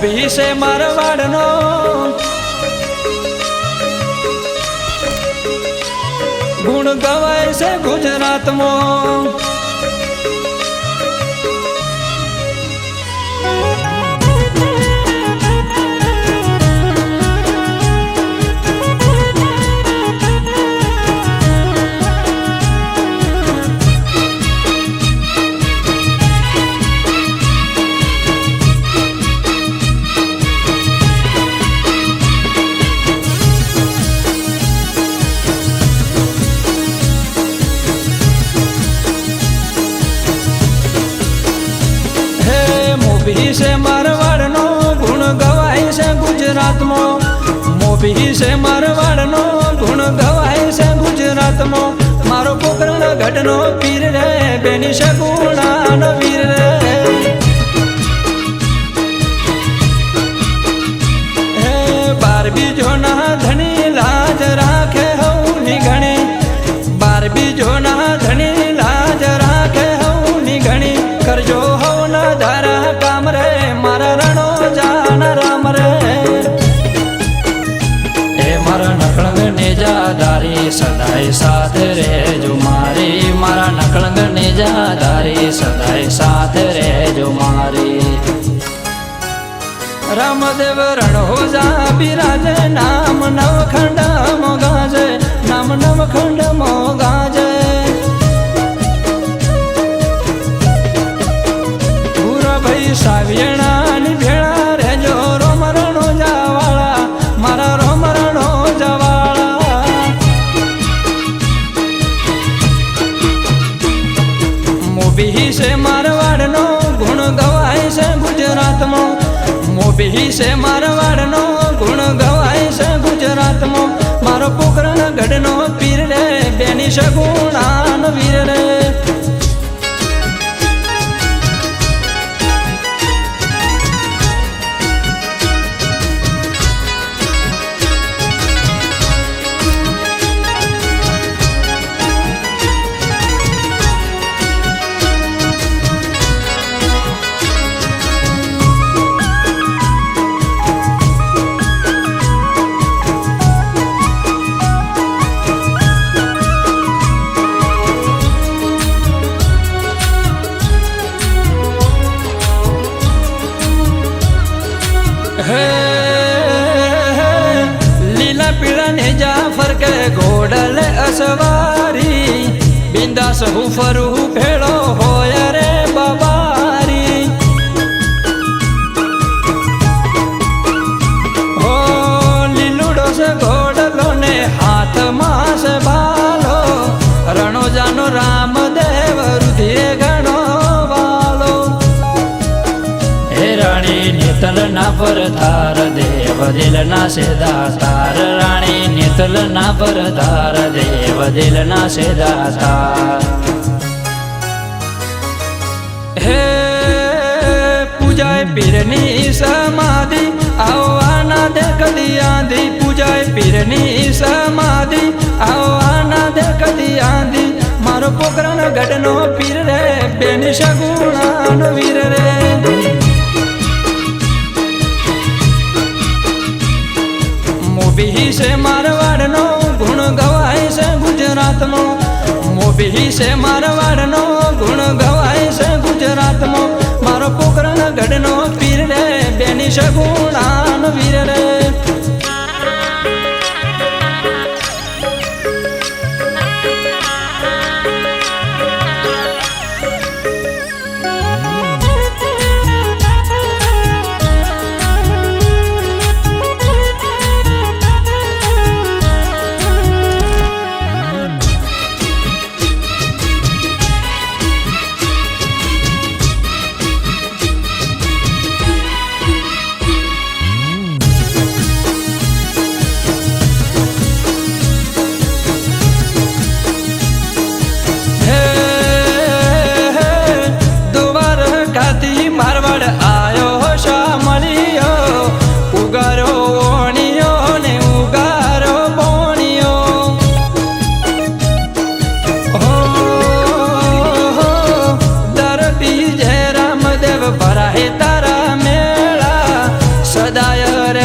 મોભી છે મારવાડનો ગુણ ગવાય છે ગુજરાતમાં. ગુજરાતમાં. મોભી છે મારવાડનો, ગુણ ગવાય છે ગુજરાતમાં. મારો પોકરણ ઘટનો પીર રે, બેની સગુણાનો વીર રે. નકળંગ નેજાદારી સદાય સાથ રહેજો મારી. મારા નકળંગ નેજાદારી સદાય સાથ રહેજો મારી. રામદેવ રણોજા બિરાજ, નામ નવખંડ મોગાજે નામ નવખંડ મોગાજે પૂરા ભાઈ સાવિયણાની મોભી છે મારવાડનો ગુણ ગવાય છે ગુજરાતમાં. મોભી છે મારવાડનો બિંદાસ હું ફરું ભેળો હોય રે બાબારી. હો, લીલુડો છે ઘોડલો ને હાથમાં છે ભાલો રણોજાનો રામદેવ રુધિરે ગણો વાલો. હે રાણી નિતલ ના પર તાર દેવ દિલ ના સેદા તાર રાણી નિતલ ના પર તાર દેવ. દિલ ના છે દાતા હે પૂજાય પીરની સમાધિ, આવવાના દેખ દિયાંધી, પૂજાય પીરની સમાધિ, આવવાના દેખ દિયાંધી. મારો પોકરણ ગઢનો પીર રે, બેન સગુણાનો વીર રે. ગુજરાતમાં મોભી છે મારવાડનો ગુણ ગવાય છે ગુજરાતનો. મારો પોકરણ ગઢનો પીર રે, બેની સગુણાનો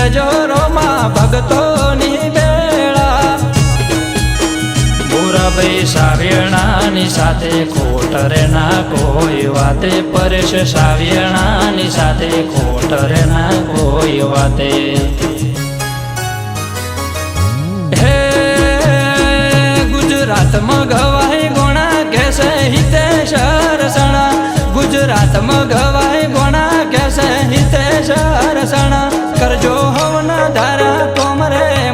જોરોમાં ભગતોની બેળા ભૂરાભાઈ સાવેણાની સાથે ખોટરે ના કોઈ વાતે. પરેશ સાવેણાની સાથે ખોટરે ના કોઈ વાતે. હે ગુજરાતમાં ગવાય ગોણા કેસે હિતેશ રસણા ગુજરાતમાં ગવાય ગોણા કેસે હિતે રસણા ધારા કોમરે